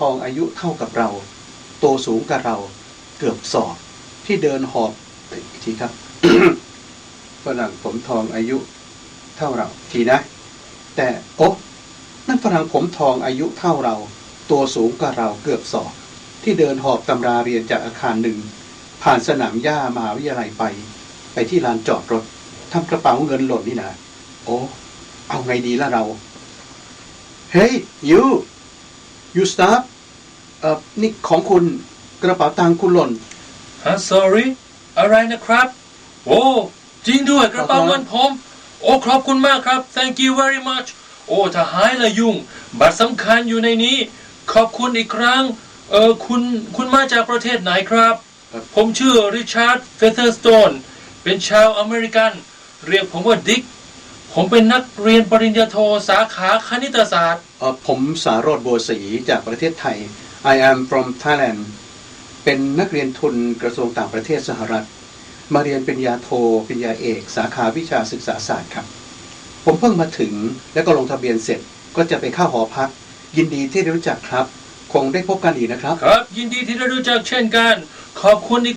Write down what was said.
ทองอายุเท่ากับเรา โตสูงกับเรา เกือบศอกที่เดินหอบทีครับฝรั่งผมทองอายุเท่าเราทีนะ แต่โอ๊ะนั่นฝรั่งผมทองอายุเท่าเรา ตัวสูงกับเราเกือบศอกที่เดินหอบตำราเรียนจากอาคารหนึ่ง ผ่านสนามหญ้ามหาวิทยาลัยไป ไปที่ลานจอดรถทำกระเป๋าเงินหล่นนี่นะโอ้เอาไงดีล่ะเรา เฮ้ย you you stop เอ่อนี่ของคุณกระเป๋าตังค์คุณหล่น ฮะ sorry อะไรนะครับ โอ้ จริงด้วยกระเป๋าเงินผม โอ้ขอบคุณมากครับ thank you very much โอ้ถ้าหายละยุ่ง บัตรสำคัญอยู่ในนี้ ขอบคุณอีกครั้ง เออคุณคุณมาจากประเทศไหนครับเอ่อผมชื่อริชาร์ดเฟเธอร์สโตนเป็นชาวอเมริกัน เรียกผมว่าดิก ผมเป็นนักเรียนปริญญาโทสาขาคณิตศาสตร์ เอ่อผมสารโรดบัวศรีจากประเทศไทย I am from Thailand เป็นนักเรียนทุนกระทรวงต่างประเทศสหรัฐ มาเรียนปริญญาโทปริญญาเอก สาขาวิชาศึกษาศาสตร์ครับ ผมเพิ่งมาถึงแล้วก็ลงทะเบียนเสร็จก็จะไปเข้าหอพัก ยินดีที่ได้รู้จักครับ คงได้พบกันอีกนะครับ ครับ ยินดีที่ได้รู้จักเช่นกัน ขอบคุณอีก